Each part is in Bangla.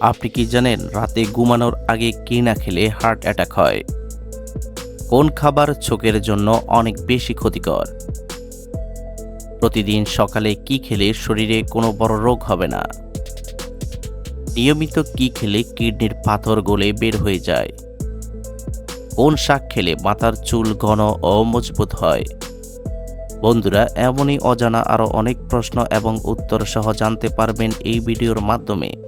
আপনি কি জানেন, রাতে ঘুমানোর আগে কি না খেলে হার্ট অ্যাটাক হয়? কোন খাবার চোখের জন্য অনেক বেশি ক্ষতিকর? প্রতিদিন সকালে কি খেলে শরীরে কোনো বড় রোগ হবে না? নিয়মিত কি খেলে কিডনির পাথর গলে বের হয়ে যায়? কোন শাক খেলে মাথার চুল ঘন ও মজবুত হয়? বন্ধুরা, এমনই অজানা আরও অনেক প্রশ্ন এবং উত্তর সহ জানতে পারবেন এই ভিডিওর মাধ্যমে।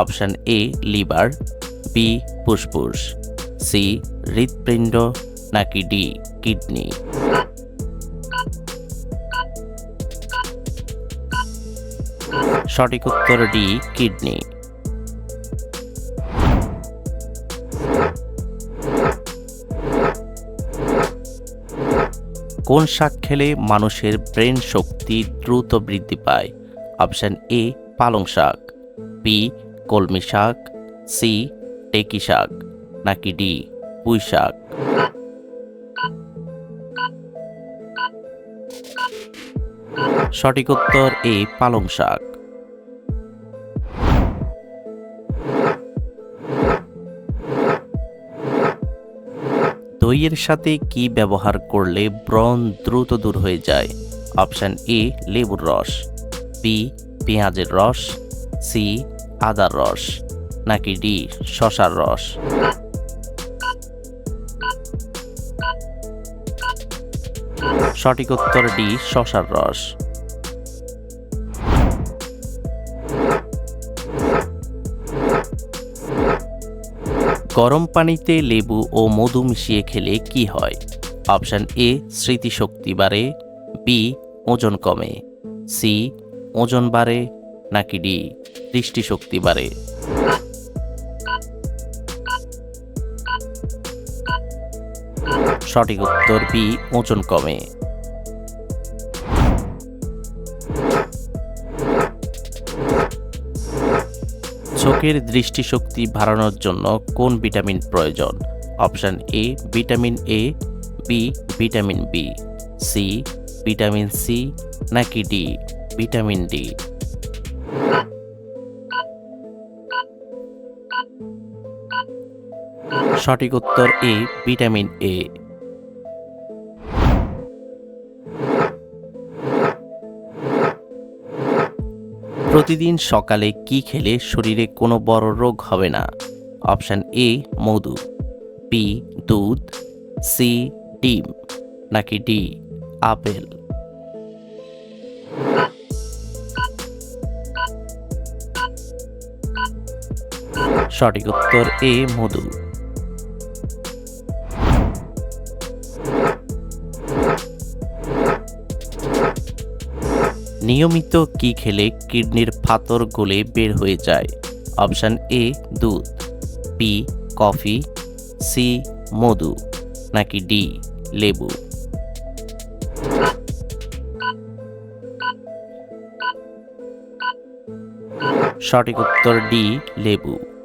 অপশান এ লিভার বি ফুসফুস সি হৃৎপিণ্ড, নাকি ডি কিডনি। সঠিক উত্তর ডি কিডনি। কোন শাক খেলে মানুষের ব্রেন শক্তি দ্রুত বৃদ্ধি পায়? অপশান এ পালং শাক বি কলমি শাক সি টেকি শাক, নাকি ডি পুঁই শাক? সঠিক উত্তর এ পালং শাক। দইয়ের সাথে কি ব্যবহার করলে ব্রণ দ্রুত দূর হয়ে যায়? অপশান এ লেবুর রস বি পেঁয়াজের রস সি আদার রস, নাকি ডি, শশার রস? সঠিক উত্তর ডি, শশার রস। গরম পানিতে লেবু ও মধু মিশিয়ে খেলে কি হয়? অপশান এ, স্মৃতিশক্তি বাড়ে। বি, ওজন কমে। সি, ওজন বাড়ে। নাকি ডি, দৃষ্টিশক্তি বাড়ে? সঠিক উত্তর বি, ওজন কমে। চোখের দৃষ্টিশক্তি বাড়ানোর জন্য কোন ভিটামিন প্রয়োজন? Option A, vitamin A, B, vitamin B, C, vitamin C, নাকি ডি, ভিটামিন ডি। সঠিক উত্তর এ, ভিটামিন এ। প্রতিদিন সকালে কি খেলে শরীরে কোনো বড় রোগ হবে না? অপশান এ, মধু। বি, দুধ। সি, ডিম। নাকি ডি, আপেল। সঠিক উত্তর এ, মধু। নিয়মিত কি খেলে কিডনির ফাতর গলে বের হয়ে যায়? অপশান এ, দুধ। B, coffee. সি, মধু। নাকি ডি, লেবু। সঠিক উত্তর ডি, লেবু।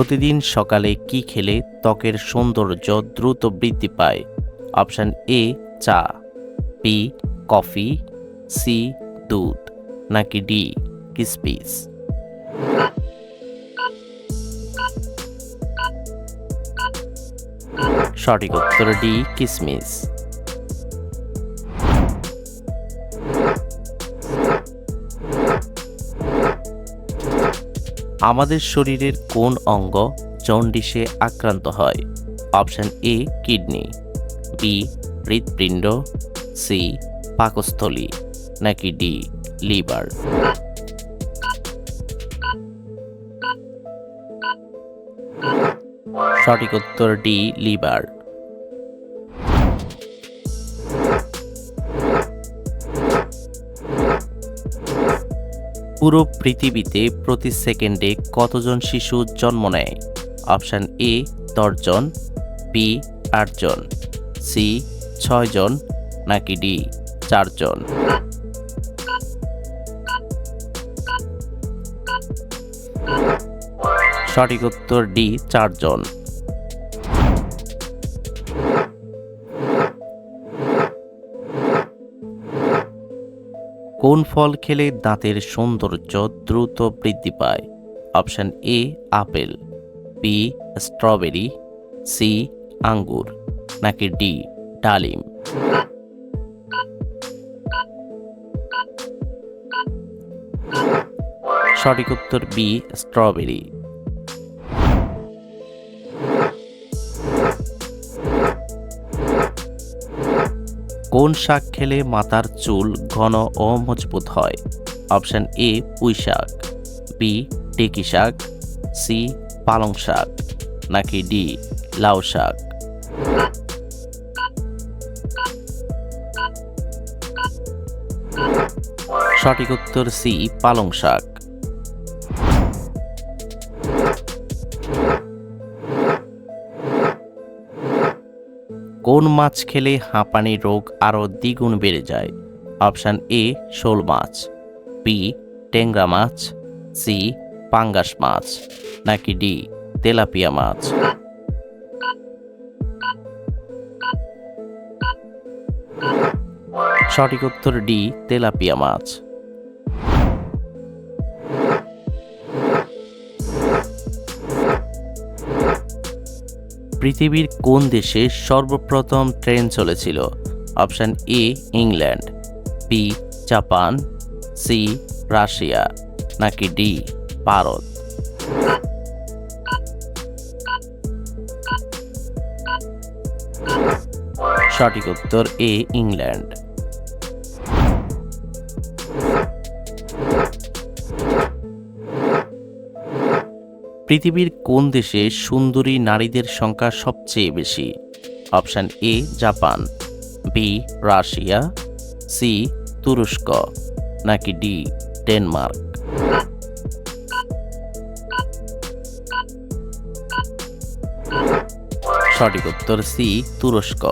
প্রতিদিন সকালে কি খেলে ত্বকের সৌন্দর্য দ্রুত বৃদ্ধি পায়? অপশান এ চা বি কফি সি দুধ, নাকি ডি কিসপিস সঠিক উত্তর ডি কিসমিস। আমাদের শরীরের কোন অঙ্গ জন্ডিসে আক্রান্ত হয়? Option A, kidney. বি, হৃৎপিণ্ড। সি, পাকস্থলী। নাকি ডি, লিভার। সঠিক উত্তর ডি, লিভার। পুরো পৃথিবীতে প্রতি সেকেন্ডে কতজন শিশু জন্ম নেয়? অপশান এ, দশজন বি আটজন সি ছয়জন, নাকি ডি চারজন? সঠিক উত্তর ডি চারজন। কোন ফল খেলে দাঁতের সৌন্দর্য দ্রুত বৃদ্ধি পায়? Option A, apple, B, strawberry, C, আঙ্গুর, নাকি ডি, ডালিম? সঠিক উত্তর বি, স্ট্রবেরি। কোন শাক খেলে মাথার চুল ঘন ও মজবুত হয়? অপশান এ, পুঁই শাক, বি, টেকি শাক, সি, পালং শাক, নাকি ডি, লাউ শাক? সঠিক উত্তর সি, পালং শাক। কোন মাছ খেলে হাঁপানি রোগ আরও দ্বিগুণ বেড়ে যায়? অপশান এ, শোল মাছ বি টেংরা মাছ সি পাঙ্গাস মাছ, নাকি ডি তেলাপিয়া মাছ? সঠিক উত্তর ডি তেলাপিয়া মাছ। পৃথিবীর কোন দেশে সর্বপ্রথম ট্রেন চলেছিল? Option A, England, B, Japan, C, Russia, নাকি ডি, ভারত? সঠিক উত্তর এ, ইংল্যান্ড। পৃথিবীর কোন দেশে সুন্দরী নারীদের সংখ্যা সবচেয়ে বেশি? Option A, Japan. B, Russia. C, তুরস্ক। নাকি ডি, ডেনমার্ক। সঠিক উত্তর সি, তুরস্ক।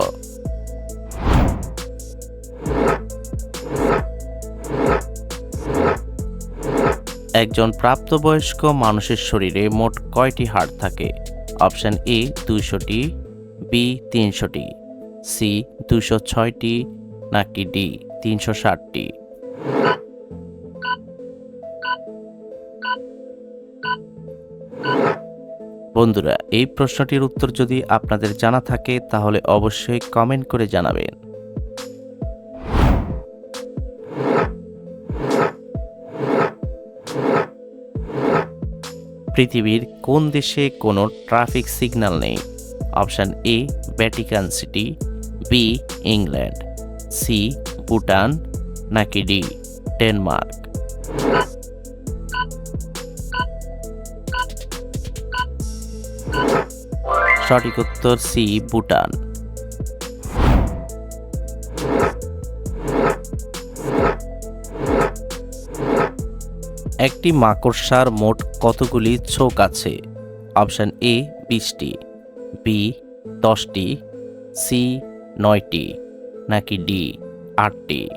একজন প্রাপ্তবয়স্ক মানুষের শরীরে মোট কয়টি হাড় থাকে? অপশান এ, দুইশোটি, বি, তিনশোটি, সি দুশো ছয়টি, নাকি ডি, তিনশো ষাটটি? বন্ধুরা, এই প্রশ্নটির উত্তর যদি আপনাদের জানা থাকে, তাহলে অবশ্যই কমেন্ট করে জানাবেন। পৃথিবীর কোন দেশে কোনো ট্রাফিক সিগন্যাল নেই? Option A Vatican City B England C Bhutan, নাকি ডি, ডেনমার্ক? সঠিক উত্তর সি, ভুটান। একটি মাকড়সার মোট কতগুলি ছোক আছে? অপশান এ বিশটি। বি দশটি। সি নয়টি। নাকি ডি আটটি?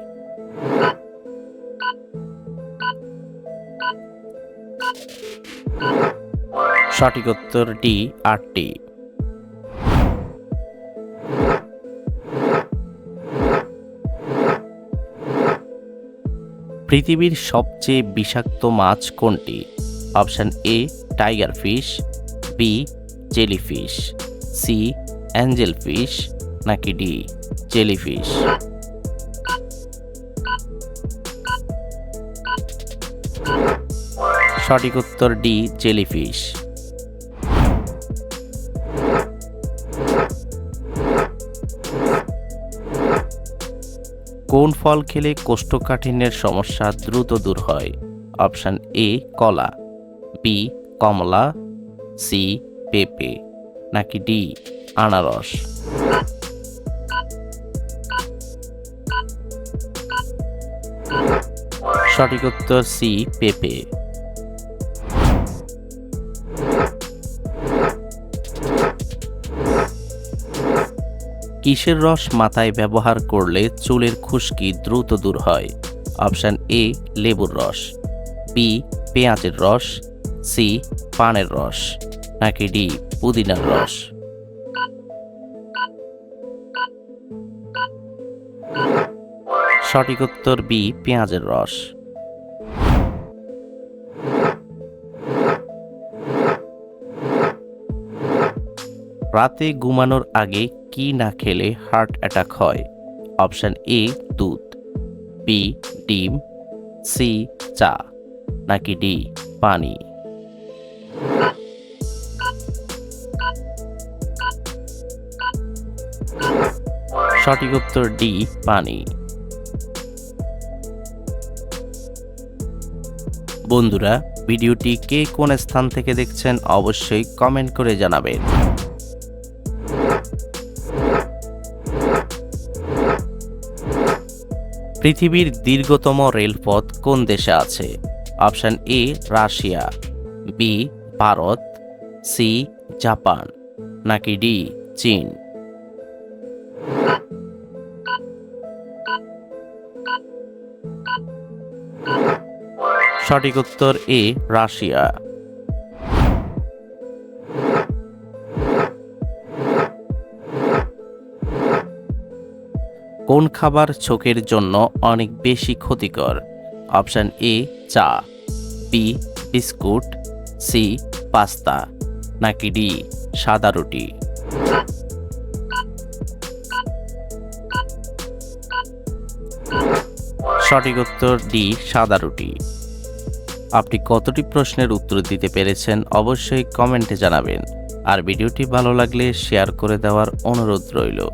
সঠিক উত্তর ডি আটটি। পৃথিবীর সবচেয়ে বিষাক্ত মাছ কোনটি? Option A, tiger fish, B, jellyfish, C, angel fish, নাকি ডি, জেলিফিশ? সঠিক উত্তর ডি, জেলিফিশ। কোন ফল খেলে কোষ্ঠকাঠিন্যের সমস্যা দ্রুত দূর হয়? অপশান এ, কলা। বি কমলা। সি পেঁপে। নাকি ডি আনারস। সঠিক উত্তর সি পেঁপে। কিসের রস মাথায় ব্যবহার করলে চুলের খুশকি দ্রুত দূর হয়? অপশান এ লেবুর রস। বি পেঁয়াজের রস। সি পানের রস। নাকি ডি পুদিনার রস। সঠিক উত্তর বি পেঁয়াজের রস। রাতে ঘুমানোর আগে কি না খেলে হার্ট অ্যাটাক হয়? অপশান এ, দুধ। বি, ডিম। সি, চা। নাকি ডি, পানি। সঠিক উত্তর ডি, পানি। বন্ধুরা, ভিডিওটি কে কোন স্থান থেকে দেখছেন অবশ্যই কমেন্ট করে জানাবেন। পৃথিবীর দীর্ঘতম রেলপথ কোন দেশে আছে? Option A, Russia, B, Bharat, C, Japan, নাকি ডি, চীন? সঠিক উত্তর এ, রাশিয়া। কোন খাবার চোখের জন্য অনেক বেশি ক্ষতিকর? অপশান এ, চা। B, biscuit. C, pasta. নাকি ডি, সাদা রুটি? সঠিক উত্তর ডি, সাদা রুটি। আপনি কতটি প্রশ্নের উত্তর দিতে পেরেছেন অবশ্যই কমেন্টে জানাবেন। আর ভিডিওটি ভালো লাগলে শেয়ার করে দেওয়ার অনুরোধ রইল।